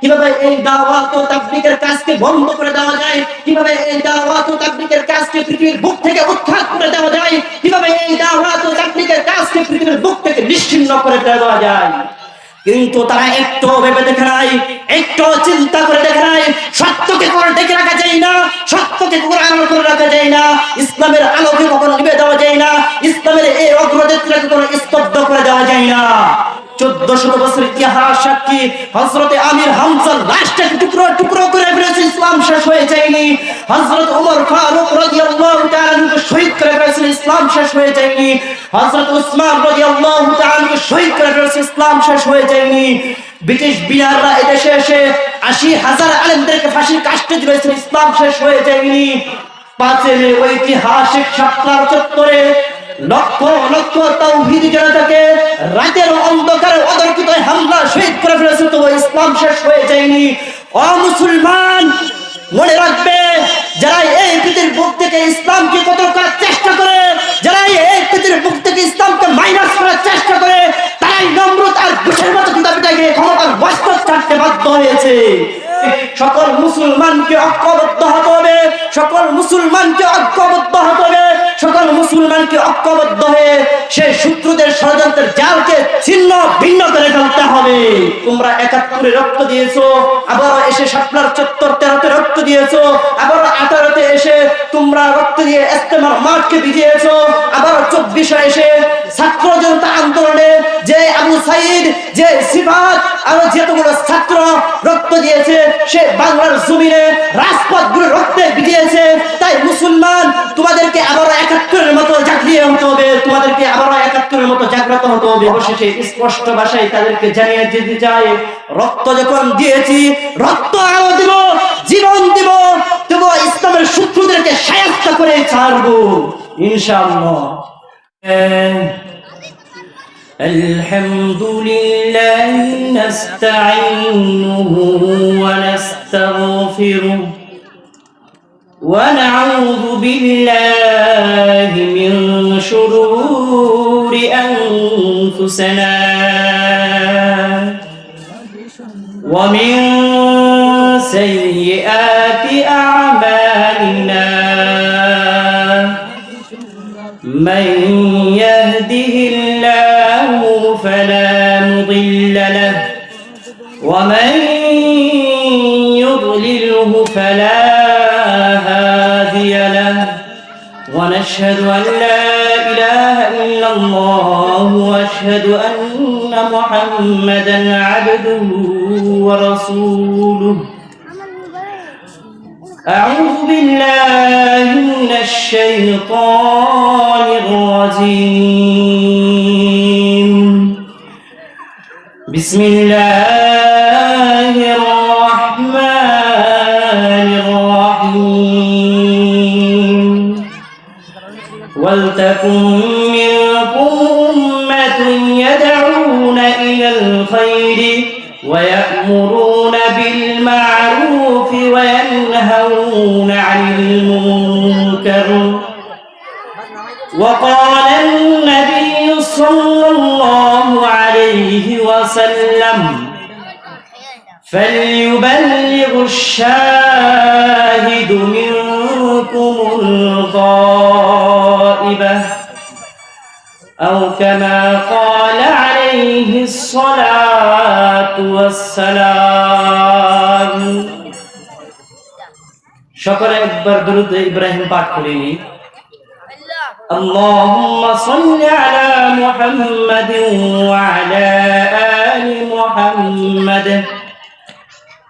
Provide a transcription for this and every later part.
কীভাবে এই দাওয়াত ও কাজকে বন্ধ করে দেওয়া যায়? কীভাবে এই দাওয়াত ও কাজকে পৃথিবীর বুক থেকে উৎখাত করে দেওয়া যায়? কীভাবে এই দাওয়াত ও কাজকে পৃথিবীর বুক থেকে নিশ্চিহ্ন করে দেওয়া যায়? কিন্তু তারা একটু ভেবে দেখে নাই একটু চিন্তা করে দেখে নাই, সত্যকে করে ডেকে রাখা যায় না, সত্যকে কোরআন করে রাখা যায় না, ইসলামের আলোকে কখনো নিবে দেওয়া যায় না, ইসলামের এই অগ্রযাত্রাকে কোনো স্তব্ধ করে দেওয়া যায় না। ইসলাম শেষ হয়ে যায়নি। ব্রিটিশ বিয়াররা এদেশে এসে আশি হাজার আলেমদেরকে ফাঁসির কাষ্টে দিয়েছেন ইসলাম শেষ হয়ে যায়নি। পাঁচে ঐতিহাসিক শাপলার চত্বরে লক্ষ লক্ষ তাওহীদি জনতাকে রাতের অন্ধকারে অদর্কিত হামলা শহীদ করে ফেলেছে তো ইসলাম শেষ হয়ে যায়নি। অ মুসলমান মনে রাখবে, যারা এই পৃথিবীর বুক থেকে ইসলামকে কত করার চেষ্টা করে, যারা এই পৃথিবীর বুক থেকে ইসলামকে মাইনাস করার চেষ্টা করে, তারাই নম্রত আর বুঝের মতো কিতাবিটাকে ক্ষমতার বস্ত্র ছাড়তে বাধ্য হয়েছে। সকল মুসলমানকে ঐক্যবদ্ধ হতে হবে, সকল মুসলমানকে ঐক্যবদ্ধ হতে হবে, সকল মুসলমানকে ঐক্যবদ্ধ হয়ে সেই শত্রুদের ষড়যন্ত্রের জালকে ছিন্ন ভিন্ন করে ফেলতে হবে। তোমরা একাত্তরে রক্ত দিয়েছ, আবার এসে শাপলার চত্বর তেরোতে রক্ত দিয়েছ, আবার আঠারোতে এসে তোমরা রক্ত দিয়ে ইস্তেমার মাঠকে ভিজিয়েছো, আবার চব্বিশে এসে ছাত্র জনতা আন্দোলনে যে আবু সাইদ, যে সিফাত আরও যেতগুলো ছাত্র রক্ত দিয়েছে, সে বাংলার জমিনে রাজপথগুলো রক্তে ভিজিয়েছে। তাই মুসলমান, তোমাদেরকে আবারও একাত্তরের মতো জাগিয়ে হতে হবে, তোমাদেরকে আবারও একাত্তরের মতো জাগ্রত হতে হবে। অবশেষে স্পষ্ট ভাষায় তাদেরকে জানিয়ে দিতে চাই, রক্ত যখন দিয়েছি, রক্ত আরও দিব, জীবন দিব তবু ইসলামের শত্রুদেরকে সায়াস্ত করে ছাড়বো, ইনশাআল্লাহ। الحمد لله نستعينه ونستغفره ونعوذ بالله من شرور أنفسنا ومن سيئات أعمالنا. من يضلله فلا هادي له ونشهد أن لا إله إلا الله وأشهد أن محمدا عبده ورسوله. أعوذ بالله من الشيطان الرجيم. بسم الله ولتكن منكم أمة يدعون إلى الخير ويأمرون بالمعروف وينهون عن المنكر. وقال النبي صلى الله عليه وسلم فليبلغ الشاهد منكم الغائبة أو كما قال عليه الصلاة والسلام شكر أكبر درود إبراهيم باكري اللهم صل على محمد وعلى آل محمد.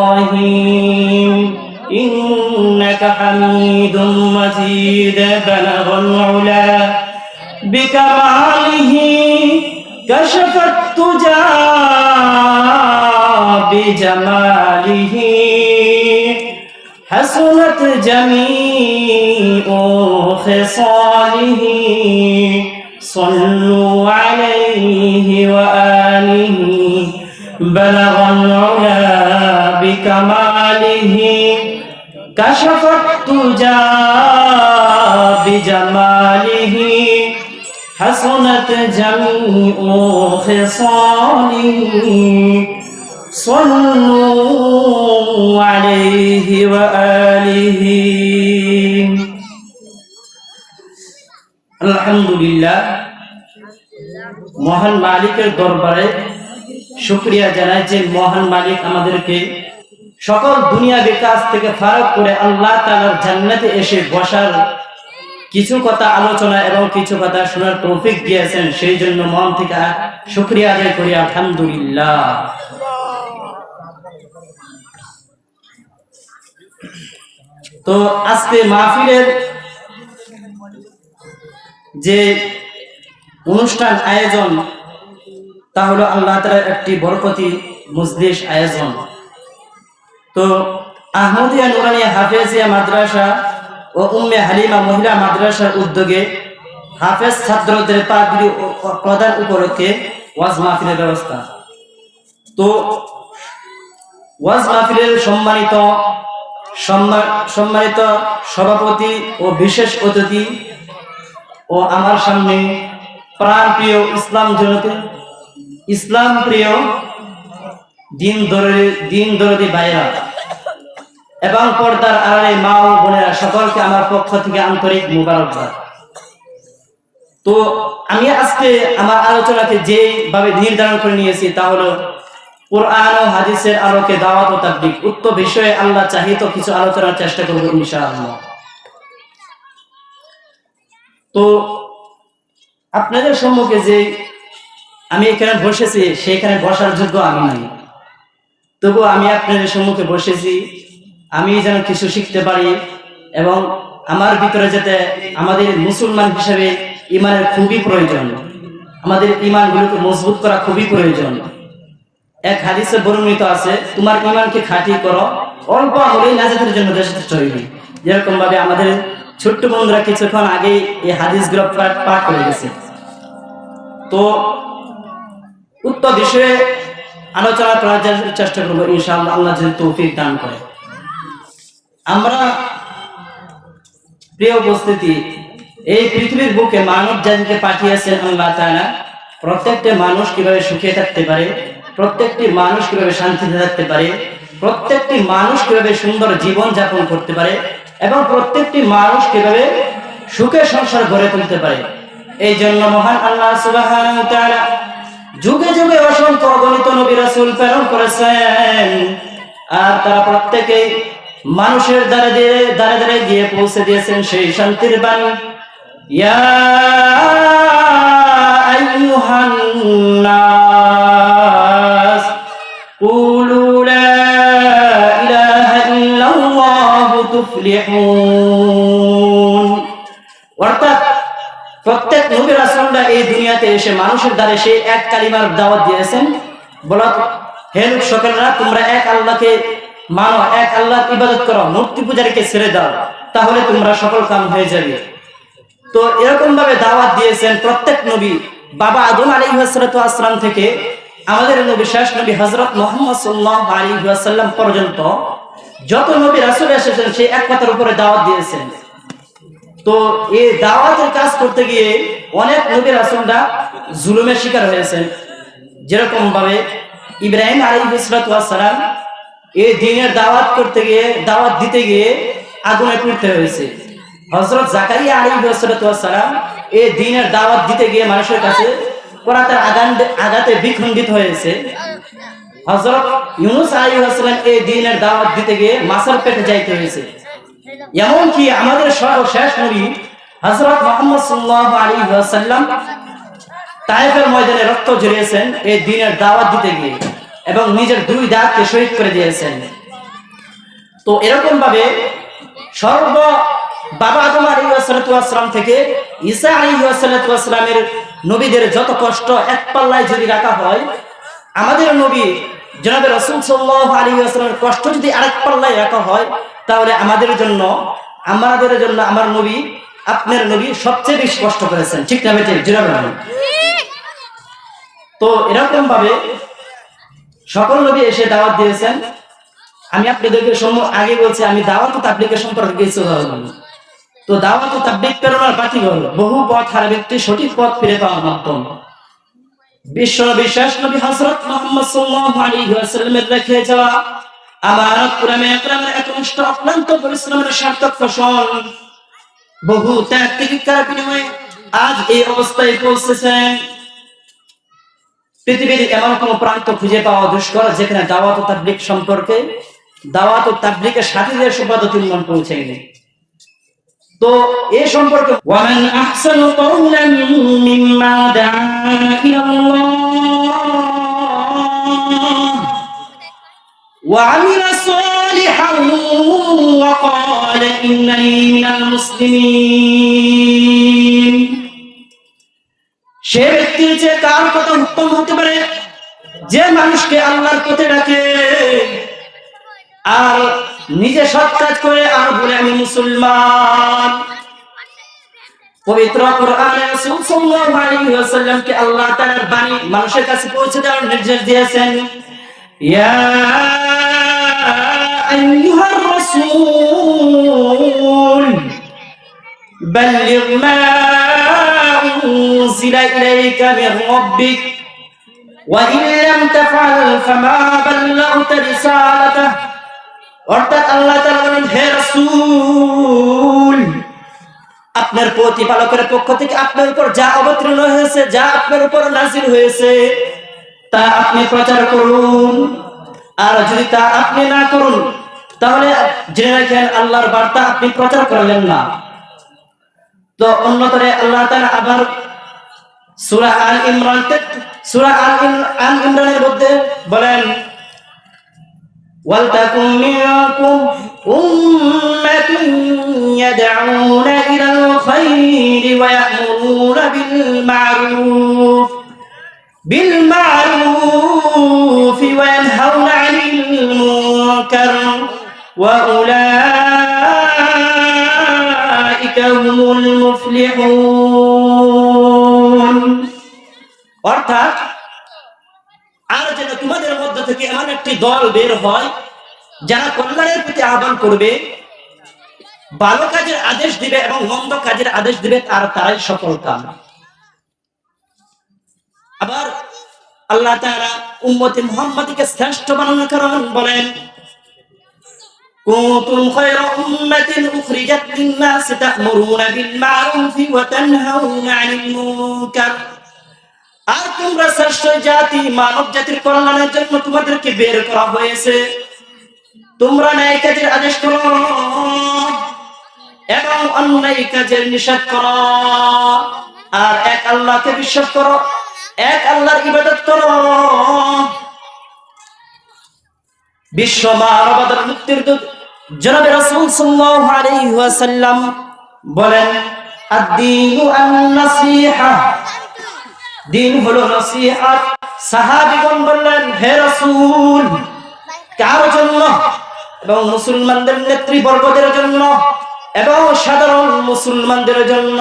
إبراهيم إنك حميد مجيد بلغ العلا بكمال كماله كشف التجى بجماله حسنت جميع خصاله صلوا عليه وآله بلغ العلا بكماله كشف التجى بجماله حسنت جميع خصاله صلوا عليه وآله আলহামদুলিল্লাহ মহান মালিকের দরবারে শুক্রিয়া জানাই যে মহান মালিক আমাদেরকে সকল দুনিয়া বিকাশ থেকে ফারাক করে আল্লাহ তাআলার জান্নাতে এসে বসার কিছু কথা আলোচনা এবং কিছু কথা শোনার তৌফিক দিয়েছেন, সেই জন্য মন থেকে শুক্রিয়া আদায় করি, আলহামদুলিল্লাহ। তো আজকে মাহফিলের যে অনুষ্ঠান আয়োজন, তা হলো আল্লাহ তালার একটি বরকতি মজলিস আয়োজন। তো আহমদিয়া নুরানিয়া হাফেজিয়া মাদ্রাসা ও উম্মে হালিমা মহিলা মাদ্রাসার উদ্যোগে হাফেজ ছাত্রদের পাগড়ি প্রদান উপলক্ষে ওয়াজ মাহফিলের ব্যবস্থা। তো ওয়াজ মাহফিলের সম্মানিত সম্মা- সম্মানিত সভাপতি ও বিশেষ অতিথি ও আমার সামনে প্রাণ প্রিয় ইসলাম জনতে, ইসলাম প্রিয় দিন ধরে, দিন দরদি ভাইরা এবং পর্দার আড়ালে মা ও বোনেরা সকলকে আমার পক্ষ থেকে আন্তরিক মুবারকবাদ। তো আমি আজকে আমার আলোচনাকে যেভাবে নির্ধারণ করে নিয়েছি তা হলো, কোরআন ও হাদিসের আলোকে দাওয়াত ও তাবলিগ। উক্ত বিষয়ে আল্লাহ চাহিত কিছু আলোচনার চেষ্টা করব ইনশাআল্লাহ। তো আপনাদের সম্মুখে যে আমি এখানে বসেছি সেখানে বসার যোগ্য আমি নাই। তবু আমি আপনাদের সম্মুখে বসেছি। আমি যেন কিছু শিখতে পারি এবং আমার ভিতরে যাতে আমাদের মুসলমান হিসেবে ইমানের খুবই প্রয়োজন। আমাদের ইমানগুলোকে মজবুত করা খুবই প্রয়োজন। এক হাদিসে বর্ণিত আছে, তোমার ইমানকে খাঁটি করো, অল্প আমলেই নাজাতের জন্য যথেষ্ট হইবে যেরকম ভাবে আমাদের ছোট্ট বন্ধুরা কিছুক্ষণ আগে এই হাদিসগুলো পাঠ পাঠ করে গেছে। তো উক্ত বিষয়ে আলোচনা করার চেষ্টা করব, ইনশাআল্লাহ আল্লাহ যদি তৌফিক দান করে। আমরা প্রিয় উপস্থিতি, এই পৃথিবীর বুকে মানব জাতিকে পাঠিয়েছেন আল্লাহ তাআলা। প্রত্যেকটা মানুষ কীভাবে সুখে থাকতে পারে, প্রত্যেকটি মানুষ কীভাবে শান্তিতে থাকতে পারে, প্রত্যেকটি মানুষ কীভাবে সুন্দর জীবন যাপন করতে পারে, এবং প্রত্যেকটি মানুষ কীভাবে সুখে সংসার গড়ে তুলতে পারে। এই জন্য মহান আল্লাহ যুগে যুগে অসংখ্য অগণিত নবী রাসূল প্রেরণ করেছেন। আর তারা প্রত্যেকে মানুষের দ্বারা দিয়ে দ্বারা দ্বারা গিয়ে পৌঁছে দিয়েছেন সেই শান্তির বাণী। ইয়া আইয়ুহান এসে মানুষের দ্বারে সেই এক কালিমার দাওয়াত দিয়েছেন। বলা, হে লোক সকলরা, তোমরা এক আল্লাহকে মানো, এক আল্লাহর ইবাদত করো, মূর্তি পূজারীকে ছেড়ে দাও, তাহলে তোমরা সকল কাম হয়ে যাবে। তো এরকম ভাবে দাওয়াত দিয়েছেন প্রত্যেক নবী। বাবা আদম আলী আসসালাম থেকে আমাদের নবী, শেষ নবী হজরত মোহাম্মদ সাল্লাহ আলী পর্যন্ত যত নবী রাসুল এসেছেন সেই এক কথার উপরে দাওয়াত দিয়েছেন। তো এই দাওয়াতের কাজ করতে গিয়ে অনেক নবী রাসুলরা জুলুমের শিকার হয়েছেন যেরকম ভাবে ইব্রাহিম আলী সালাম এই দিনের দাওয়াত করতে গিয়ে, দাওয়াত দিতে গিয়ে আগুনে পুড়তে হয়েছে। হজরত জাকারিয়া আলী সালাম এই দিনের দাওয়াত দিতে গিয়ে মানুষের কাছে করাতের আগান আঘাতে বিখণ্ডিত হয়েছে। হজরত ইউনুস আলী আসসালাম এই দিনের দাওয়াত দিতে গিয়ে মাছের পেটে যাইতে হয়েছে। এমনকি আমাদের সর্বশেষ নবী হজরত মোহাম্মদ সাল্লাহ আলী সাল্লাম তাইফের ময়দানে রক্ত ঝরিয়েছেন, এই দিনের দাওয়াত দিতে গিয়ে এবং নিজের দুই দাঁতকে শহীদ করে দিয়েছেন। তো এরকম ভাবে সর্ব বাবা আদম আলী আসসালাম থেকে ঈসা আলী আসসালামের নবীদের যত কষ্ট এক পাল্লায় যদি রাখা হয়, আমাদের নবী জনাবে রসুল সাল্লাহ আলী আসলামের কষ্ট যদি আরেক পাল্লায় রাখা হয়, তাহলে আমাদের জন্য আমাদের জন্য আমার নবী, আপনার নবী সবচেয়ে বেশি কষ্ট করেছেন। ঠিক না বেটে জনাবে তো এরকম ভাবে সকল নবী এসে দাওয়াত দিয়েছেন। আমি আপনাদেরকে আগে বলছি, আমি দাওয়াত তাবলিকের সম্পর্কে কিছু উদাহরণ তো দাওয়াত তাবলিক প্রেরণার বাকি হল বহু পথ হারা ব্যক্তি সঠিক পথ ফিরে পাওয়ার মাধ্যম। নবী সাল্লাল্লাহু আলাইহি ওয়াসাল্লামের রেখে যাওয়া একনিষ্ঠ অক্লান্ত পরিশ্রমের সার্থক ফসল। বহু ত্যাগ তিতিক্ষার বিনিময়ে আজ এই অবস্থায় পৌঁছেছেন পৃথিবীর এমন কোন প্রান্ত খুঁজে পাওয়া দুষ্কর যেখানে দাওয়াত ও তাবলিক সম্পর্কে দাওয়াত ও তাবলিকের সাথীদের সুবাদত ইমান পৌঁছেনি তো এ সম্পর্কে ওয়ামান কওলান মিম্মা ওয়া আমিলা সালিহান ওয়া মিনাল মুসলিমিন। সে ব্যক্তির যে কার কথা উত্তম হতে পারে? যে মানুষকে আল্লাহর পথে ডাকে। আর নিজে সৎ কাজ করে আর বলে আমি মুসলমান। পবিত্র কোরআনে রাসূল সাল্লাল্লাহু আলাইহি ওয়াসাল্লামকে আল্লাহ তাআলার বাণী মানুষের কাছে পৌঁছে দেওয়ার নির্দেশ দিয়েছেন। ইয়া আইয়ুহার রাসূল, বাল্লিগ মা উনজিলা ইলাইকা মির রাব্বিক, ওয়া ইন লাম তাফআল ফামা বাল্লাগতা রিসালাতাহু। অর্থাৎ আল্লাহ বলেন, হে রাসূল, আপনার প্রতিপালকের পক্ষ থেকে আপনার উপর যা অবতীর্ণ হয়েছে, যা আপনার উপর নাজিল হয়েছে, তা আপনি প্রচার করুন। আর যদি তা আপনি না করুন, তাহলে জেনে রাখেন, আল্লাহর বার্তা আপনি প্রচার করলেন না। তো অন্যতরে আল্লাহ তাআলা আবার সূরা আল ইমরান সূরা আল ইমরানের মধ্যে বলেন ولتكن منكم أمة يدعون إلى الخير ويأمرون بالمعروف بالمعروف وينهون عن المنكر وأولئك هم المفلحون. এমন একটি দল বের হয় যারা কল্যাণের প্রতি আহ্বান করবে ভালো কাজের আদেশ দিবে এবং মন্দ কাজের আদেশ দিবে তার তারাই সফল কাম আবার আল্লাহ তাআলা উম্মতে মুহাম্মাদীকে শ্রেষ্ঠ বানানোর কারণ বলেন كنتم خير أمة أخرجت للناس تأمرون بالمعروف وتنهون عن المنكر আর তোমরা শ্রেষ্ঠ জাতি, মানব জাতির কল্যাণের জন্য তোমাদেরকে বের করা হয়েছে। তোমরা ন্যায় কাজের আদেশ করো এবং অন্যায় কাজের নিষেধ করো। আর এক আল্লাহকে বিশ্বাস করো, এক আল্লাহর ইবাদত করো। বিশ্ব মানবতার মুক্তির দূত জনাবে রাসূল সাল্লাল্লাহু আলাইহি ওয়াসাল্লাম বলেন, আদ-দীনু আন-নাসিহা দিন হলো নসিহাত। সাহাবীগণ বললেন, হে রাসূল, কার জন্য? এবং মুসলমানদের নেতৃবর্গদের জন্য এবং সাধারণ মুসলমানদের জন্য।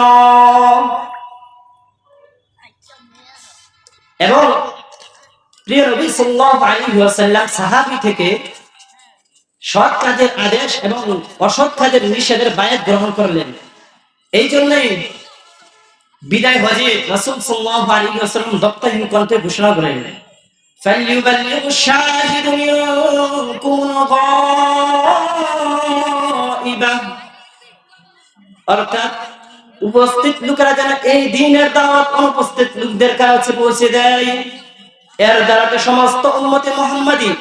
এবং প্রিয় নবী সাল্লাল্লাহু আলাইহি ওয়াসাল্লাম সাহাবী থেকে সৎ কাজের আদেশ এবং অসৎ কাজের নিষেধের বায়াত গ্রহণ করলেন। এই জন্যই বিদায় হজে রাসূল সাল্লাল্লাহু আলাইহি ওয়াসাল্লাম দপ্তরহীন কণ্ঠে ঘোষণা করলেন فليبلغ الشاهد منكم الغائبة অর্থাৎ উপস্থিত লোকেরা যেন এই দিনের দাওয়াত অনুপস্থিত লোকদের কাছে পৌঁছে দেয় এর দ্বারা তো সমস্ত উম্মতে মুহাম্মাদি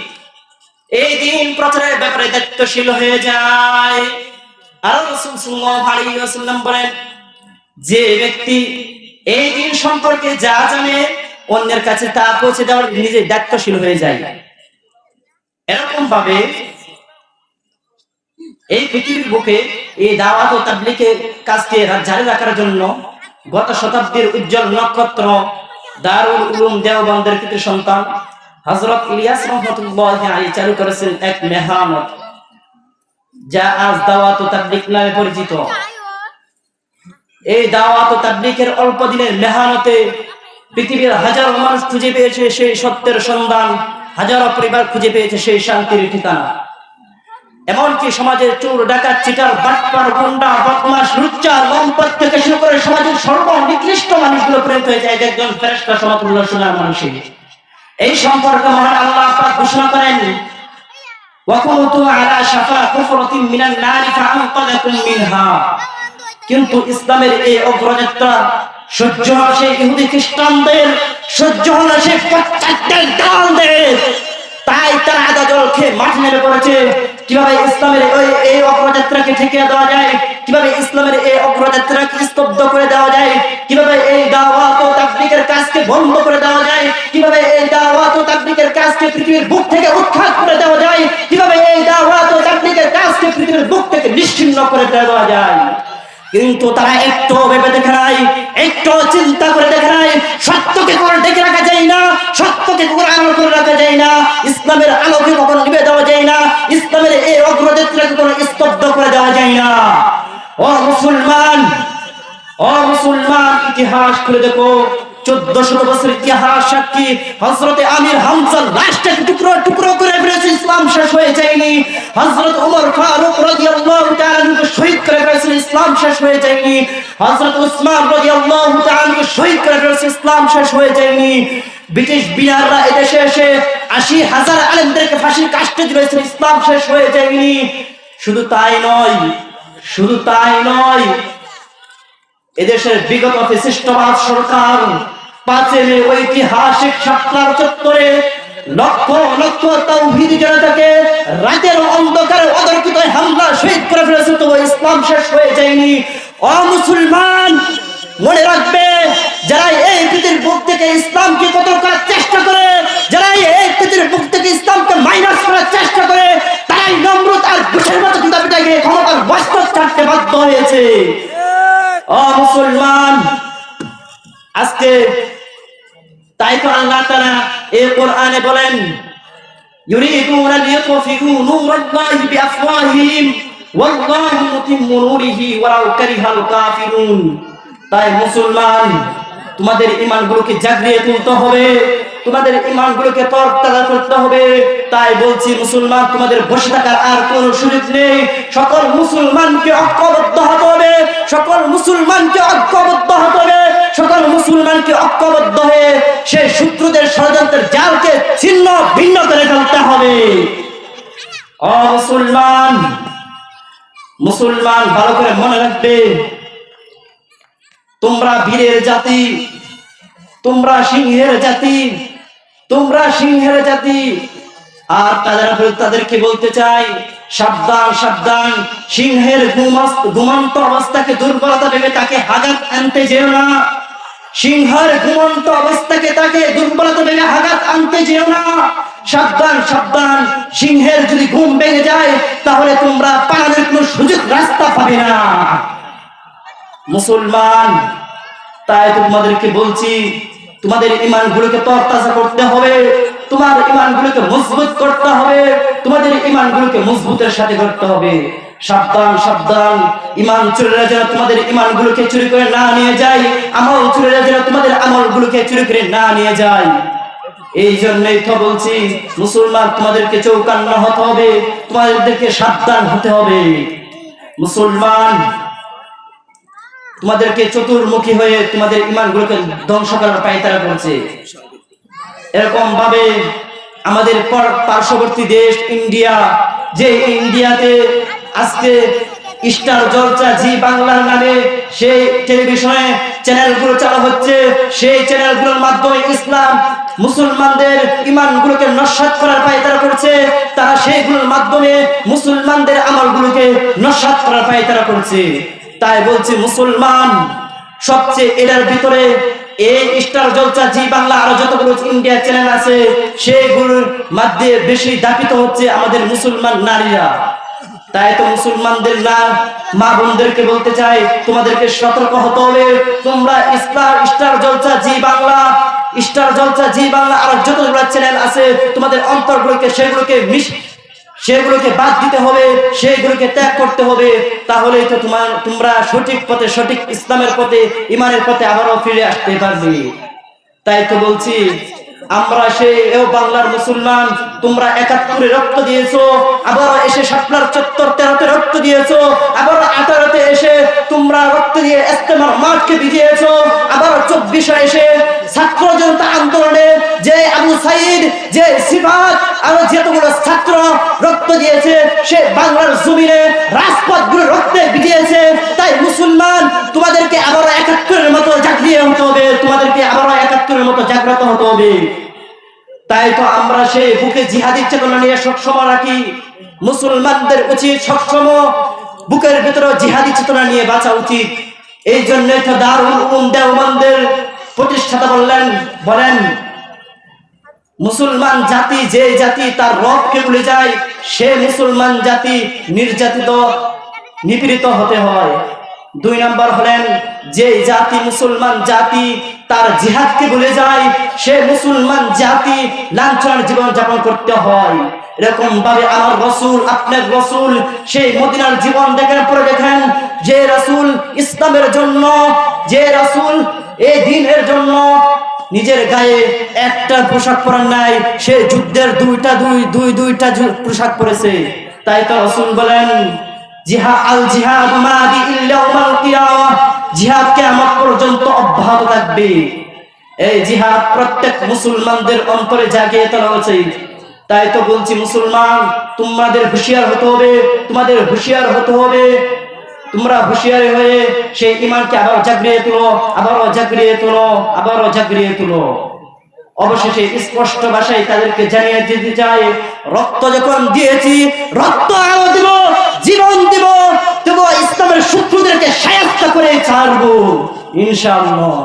এই দিন প্রচারের ব্যাপারে দায়িত্বশীল হয়ে যায় আর রাসূল সাল্লাল্লাহু আলাইহি ওয়াসাল্লাম বলেন যে ব্যক্তি এই দিন সম্পর্কে যা জানে, অন্যের কাছে তা পৌঁছে দেওয়ার নিজে দায়িত্বশীল হয়ে যায়। এরকম ভাবে এই পৃথিবীর বুকে এই দাওয়াত ও তাবলিকের কাজকে জারি রাখার জন্য গত শতাব্দীর উজ্জ্বল নক্ষত্র দারুল উলুম দেওবন্দের কৃতি সন্তান হজরত ইলিয়াস রহমতুল্লাহ আলী চালু করেছেন এক মেহনত যা আজ দাওয়াত ও তাবলিক নামে পরিচিত। এই দাওয়াত তাবলিকের অল্প দিনের মেহনতে পৃথিবীর হাজারো মানুষ খুঁজে পেয়েছে সেই সত্যের সন্ধান, হাজারো পরিবার খুঁজে পেয়েছে সেই শান্তির ঠিকানা। এমনকি সমাজের চোর, ডাকাত, চিটার, বাটপার, গুন্ডা বদমাস লুচ্চা লম্পট থেকে শুরু করে সমাজের সর্বনিকৃষ্ট মানুষগুলো পরিণত হয়ে যায়। একজন ফেরেস্তা সমাতুল্য সোনার মানুষের এই সম্পর্কে মহান আল্লাহ পাক ঘোষণা করেন ওয়াকুনতু আলা শাফা কুফরাতিন মিনান নারি ফাআনকাযাকুম মিনহা। কিন্তু ইসলামের এই অগ্রযাত্রা সহ্য হলো সেই ইহুদি খ্রিস্টানদের, সহ্য হলো সেই পশ্চাৎদের দালদের তাই তারা আদা জল খেয়ে মাঠে নেমে পড়েছে। কীভাবে ইসলামের ওই এই অগ্রযাত্রাকে ঠেকিয়ে দেওয়া যায়? কীভাবে ইসলামের এই অগ্রযাত্রাকে স্তব্ধ করে দেওয়া যায়? কীভাবে এই দাওয়াত ও তাবলীগের কাজকে বন্ধ করে দেওয়া যায়? কীভাবে এই দাওয়াত ও তাবলীগের কাজকে পৃথিবীর বুক থেকে উৎখাত করে দেওয়া যায়? কীভাবে এই দাওয়াত ও তাবলীগের কাজকে পৃথিবীর বুক থেকে নিশ্চিন্ন করে দেওয়া যায়? কিন্তু তারা একটু ভেবে দেখে নাই, একটু চিন্তা করে দেখে নাই, সত্যকে করে রাখা যায় না, সত্যকে করে আলো করে রাখা যায় না, ইসলামের আলোকে কখনো নিবে দেওয়া যায় না, ইসলামের এই অগ্রযাত্রাকে কোনো স্তব্ধ করে দেওয়া যায় না। ও মুসলমান ও মুসলমান, ইতিহাস খুলে দেখো। চোদ্দ বছর ইতিহাস সাক্ষী আমির হামজা টুকরো টুকরো করে ফেলেছে, ইসলাম শেষ হয়ে যায়নি। হজরত উমর ফারুক তাআলাকে শহীদ করে ফেলেছে, ইসলাম শেষ হয়ে যায়নি। হজরত উসমান তাআলাকে শহীদ করে ফেলেছে, ইসলাম শেষ হয়ে যায়নি। ব্রিটিশ এদেশে এসে আশি হাজার আলেমদেরকে ফাঁসির দিয়েছে ইসলাম শেষ হয়ে যায়নি। শুধু তাই নয়, শুধু তাই নয়, এদেশের বিগত ফিসিস্টবাদ সরকার পাঁচে ঐতিহাসিক শাপলার চত্বরে লক্ষ লক্ষ তৌহিদি জনতাকে রাতের অন্ধকারে অতর্কিত হামলা শহীদ করে ফেলেছে তবু ইসলাম শেষ হয়ে যায়নি। অ মুসলমান মনে রাখবে, যারা এই পৃথিবীর বুক থেকে ইসলামকে কত করার চেষ্টা করে, যারা এই পৃথিবীর বুক থেকে ইসলামকে মাইনাস করার চেষ্টা করে, তারাই নমরুদ আর বুশের মতো জুতা পিটাকে ক্ষমতার বাস্তব ছাড়তে বাধ্য হয়েছে। ও মুসলমান আজকে তাই তো আল্লাহ তারা এ কোরআনে বলেন, ইউরিদুনা نور الله বিআফওয়াহিহিম والله متم نوره ولو كره الكافرون তাই মুসলমান তোমাদের ঈমানগুলোকে জাগিয়ে তুলতে হবে, তোমাদের ঈমানগুলোকে তরতাজা করতে হবে। তাই বলছি, মুসলমান, তোমাদের বসে থাকার আর কোনো সুযোগ নেই। সকল মুসলমানকে ঐক্যবদ্ধ হতে হবে, সকল মুসলমানকে ঐক্যবদ্ধ হতে হবে, সকল মুসলমানকে ঐক্যবদ্ধ হয়ে সেই শত্রুদের ষড়যন্ত্রের জালকে ছিন্ন, ভিন্ন করে ফেলতে হবে। ও মুসলমান মুসলমান, ভালো করে মনে রাখবে। তোমরা বীরের জাতি, তোমরা সিংহের জাতি, তোমরা সিংহের জাতি। আর তাদের তাদেরকে বলতে চাই, সাবধান সাবধান, সিংহের ঘুমন্ত অবস্থাকে দুর্বলতা ভেবে তাকে হাগাত আনতে যেও না। সিংহের ঘুমন্ত অবস্থাকে তাকে দুর্বলতা ভেবে হাগাত আনতে যেও না। সাবধান সাবধান, সিংহের যদি ঘুম ভেঙে যায়, তাহলে তোমরা পালানোর কোনো সুযোগ রাস্তা পাবে না। মুসলমান, তাই তোমাদেরকে বলছি, তোমাদের ইমান গুলোকে তরতাজা করতে হবে, তোমার ইমান গুলোকে মজবুত করতে হবে, তোমাদের ইমান গুলোকে মজবুতের সাথে করতে হবে। সাবধান সাবধান, ইমান চুরেরা যেন তোমাদের ইমান গুলোকে চুরি করে না নিয়ে যায়, আমল চুরেরা যেন তোমাদের আমল গুলোকে চুরি করে না নিয়ে যায়। এই জন্যই তো বলছি, মুসলমান তোমাদেরকে চৌকান্ন হতে হবে, তোমাদেরকে সাবধান হতে হবে। মুসলমান তোমাদেরকে চতুর্মুখী হয়ে তোমাদের ইমানগুলোকে ধ্বংস করার পায়তারা করছে এরকম ভাবে আমাদের পার্শ্ববর্তী দেশ ইন্ডিয়া, যে ইন্ডিয়াতে আজকে স্টার জলসা জি বাংলার নামে সেই টেলিভিশনে চ্যানেলগুলো চালু হচ্ছে। সেই চ্যানেলগুলোর মাধ্যমে ইসলাম, মুসলমানদের ইমানগুলোকে নস্বাত করার পায়তারা করছে। তারা সেইগুলোর মাধ্যমে মুসলমানদের আমলগুলোকে নস্বাত করার পায়তারা করছে। তাই বলছি, মুসলমান, সবচেয়ে এটার ভিতরে এই স্টার জলসা জি বাংলা আরও যতগুলো ইন্ডিয়া চ্যানেল আছে, সেইগুলোর মধ্যে বেশি দাপিত হচ্ছে আমাদের মুসলমান নারীরা। তাই তো মুসলমানদের না, মা বোনদেরকে বলতে চাই, তোমাদেরকে সতর্ক হতে হবে। তোমরা star star Jalsha Zee Bangla, star Jalsha Zee Bangla আর যতগুলো চ্যানেল আছে, তোমাদের অন্তরগুলোকে, সেগুলোকে মিশ সেগুলোকে বাদ দিতে হবে সেগুলোকে ত্যাগ করতে হবে। তাহলেই তো তোমার, তোমরা সঠিক পথে, সঠিক ইসলামের পথে ইমানের পথে আবারও ফিরে আসতে পারবে। তাই তো বলছি আমরা এও বাংলার মুসলমান, তোমরা একাত্তরে রক্ত দিয়েছ আবার এসে শাপলার চত্বর তেরোতে রক্ত দিয়েছ আবার আঠারোতে এসে তোমরা রক্ত দিয়ে ইস্তেমার মাঠকে বিজিয়েছো আবার চব্বিশে এসে ছাত্র জনতা আন্দোলনে যে আবু সাইদ, যে সিফাত আরও যতগুলো ছাত্র রক্ত দিয়েছে, সে বাংলার জমিনে রাজপথগুলো রক্তে ভিজিয়েছে। তাই মুসলমান, তোমাদেরকে আবারও একাত্তরের মতো জাগরিয়ে হতে হবে, তোমাদেরকে আবারও একাত্তরের মতো জাগ্রত হতে হবে। তাই তো আমরা সেই বুকে জিহাদি চেতনা নিয়ে সবসময় রাখি। মুসলমানদের উচিত সবসময় বুকের ভেতরে জিহাদি চেতনা নিয়ে বাঁচা উচিত। এই দেওবন্দের প্রতিষ্ঠাতা বললেন, বলেন, মুসলমান জাতি যে জাতি তার রবকে ভুলে যায়, সে মুসলমান জাতি নির্যাতিত, নিপীড়িত হতে হয়। দুই নম্বর হলেন যে জাতি মুসলমান জাতি তার জিহাদকে ভুলে যায়, সে মুসলমান জাতি লাঞ্ছনার জীবন যাপন করতে হয়। এরকম ভাবে আমার রসুল, আপনার রসুল, সেই মদিনার জীবন দেখেন, পরে দেখেন, যে রসুল ইসলামের জন্য, যে রসুল এই দিনের জন্য নিজের গায়ে একটা পোশাক পরার নাই, সে যুদ্ধের দুইটা দুই দুই, দুইটা পোশাক পরেছে। তাই তো রসুল বলেন জিহা তোমাদের হতে হবে তোমরা হুঁশিয়ারি হয়ে সেই ইমানকে জাগরিয়ে তুলো, আবারও জাগরিয়ে তুলো, আবারও জাগরিয়ে তুলো। অবশেষে স্পষ্ট ভাষায় তাদেরকে জানিয়ে দিতে চাই, রক্ত যখন দিয়েছি, রক্ত আরও দিব। জীবন দিব তবু ইসলামের শত্রুদেরকে সায়স্তা করে ছাড়বো। ইনশাআল্লাহ।